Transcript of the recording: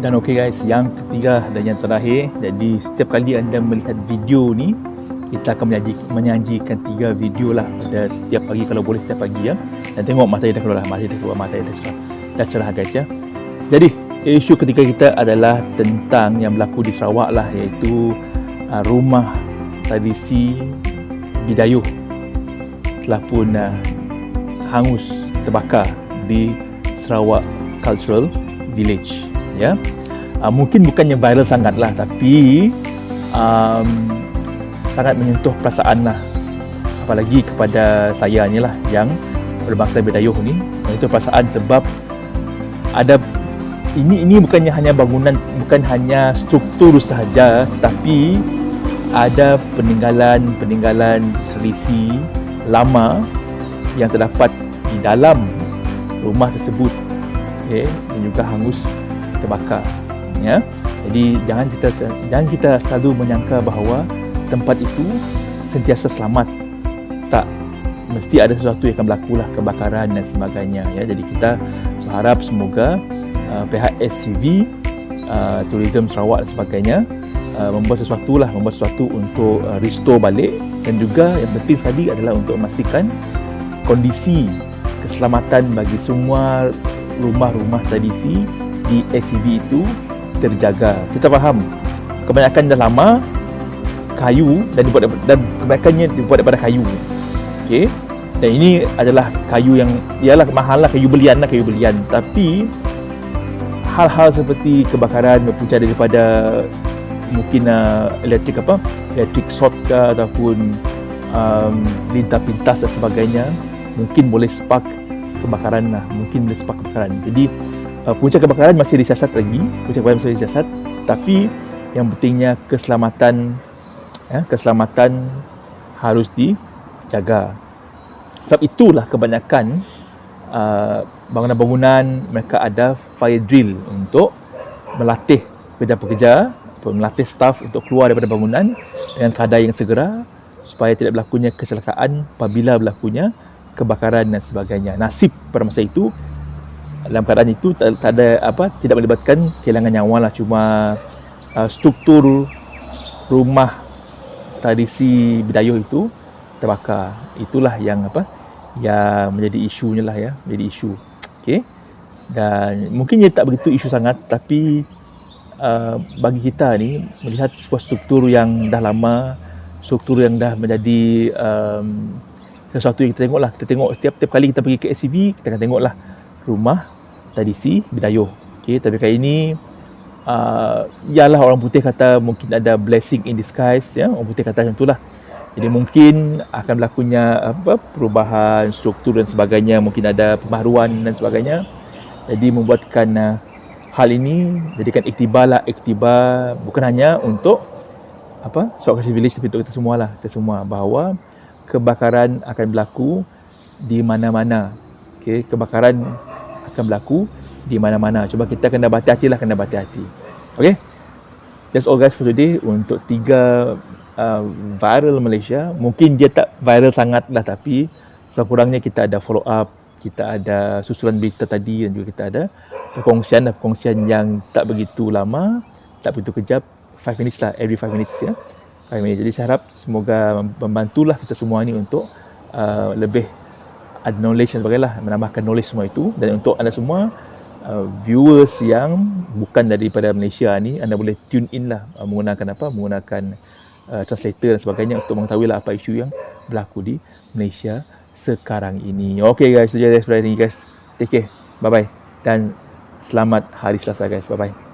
Dan okey guys, yang ketiga dan yang terakhir, jadi setiap kali anda melihat video ni, kita akan menyaji, menyajikan tiga video lah pada setiap pagi kalau boleh setiap pagi ya. Dan tengok mata dah keluar dah, mata dah keluar, mata dah keluar. Dah cerah guys ya. Jadi, isu ketiga kita adalah tentang yang berlaku di Sarawak lah iaitu uh, rumah tradisi Bidayuh telah pun uh, hangus terbakar di Sarawak Cultural Village ya. Uh, mungkin bukannya viral sangat lah tapi um, sangat menyentuh perasaan lah. Apalagi kepada saya ni lah yang berbangsa Bidayuh ni. Menyentuh perasaan sebab ada ini ini bukannya hanya bangunan bukan hanya struktur sahaja tapi ada peninggalan-peninggalan tradisi lama yang terdapat di dalam rumah tersebut. Okay, dan juga hangus terbakar ya. Jadi jangan kita jangan kita selalu menyangka bahawa tempat itu sentiasa selamat. Tak. Mesti ada sesuatu yang akan berlaku lah kebakaran dan sebagainya ya. Jadi kita berharap semoga uh, pihak SCV uh, Tourism Sarawak dan sebagainya uh, membuat sesuatu lah membuat sesuatu untuk uh, restore balik. Dan juga yang penting sekali adalah untuk memastikan kondisi keselamatan bagi semua rumah-rumah tradisi di SCV itu terjaga. Kita faham kebanyakan dah lama kayu dan dibuat dan kebanyakannya dibuat daripada kayu. Okey. Dan ini adalah kayu yang ialah mahal lah kayu belian lah kayu belian. Tapi hal-hal seperti kebakaran berpunca daripada mungkin uh, elektrik apa elektrik short ke ataupun um, lintah pintas dan sebagainya mungkin boleh spark kebakaran lah mungkin boleh spark kebakaran jadi uh, punca kebakaran masih disiasat lagi. Punca kebakaran masih disiasat. Tapi yang pentingnya keselamatan ya, keselamatan harus dijaga. Sebab itulah kebanyakan uh, bangunan-bangunan mereka ada fire drill untuk melatih pekerja-pekerja melatih staf untuk keluar daripada bangunan dengan keadaan yang segera supaya tidak berlakunya kecelakaan apabila berlakunya kebakaran dan sebagainya. Nasib pada masa itu dalam keadaan itu tak, tak ada apa tidak melibatkan kehilangan nyawa lah cuma uh, struktur rumah tradisi Bidayuh itu terbakar. Itulah yang apa yang menjadi isunya lah ya, menjadi isu. Okey. Dan mungkin ia tak begitu isu sangat tapi uh, bagi kita ni melihat sebuah struktur yang dah lama, struktur yang dah menjadi um, sesuatu yang kita tengok lah. Kita tengok setiap, setiap kali kita pergi ke SCV, kita akan tengok lah rumah tradisi Bidayuh. Okay, tapi kali ini uh, ialah orang putih kata mungkin ada blessing in disguise ya orang putih kata macam itulah jadi mungkin akan berlakunya apa perubahan struktur dan sebagainya, mungkin ada pembaharuan dan sebagainya. Jadi membuatkan uh, hal ini jadikan iktibar lah, iktibar bukan hanya untuk apa Swat Country Village tapi untuk kita semua lah, kita semua bahawa kebakaran akan berlaku di mana-mana. Okay, kebakaran akan berlaku di mana-mana. Cuba kita kena berhati-hati lah, kena berhati-hati. Okay, that's all guys for today. Untuk tiga uh, viral Malaysia mungkin dia tak viral sangat lah tapi sekurangnya kita ada follow up kita ada susulan berita tadi dan juga kita ada perkongsian dan perkongsian yang tak begitu lama tak begitu kejap. 5 minutes lah every 5 minutes ya. 5 minutes. Jadi saya harap semoga membantulah kita semua ni untuk uh, lebih ada knowledge dan sebagainya lah menambahkan knowledge semua itu dan untuk anda semua uh, viewers yang bukan daripada Malaysia ni anda boleh tune in lah uh, menggunakan apa menggunakan uh, translator dan sebagainya untuk mengetahui lah apa isu yang berlaku di Malaysia sekarang ini. Okay guys, itu je guys. Take care. Bye bye. Dan selamat hari Selasa guys. Bye bye.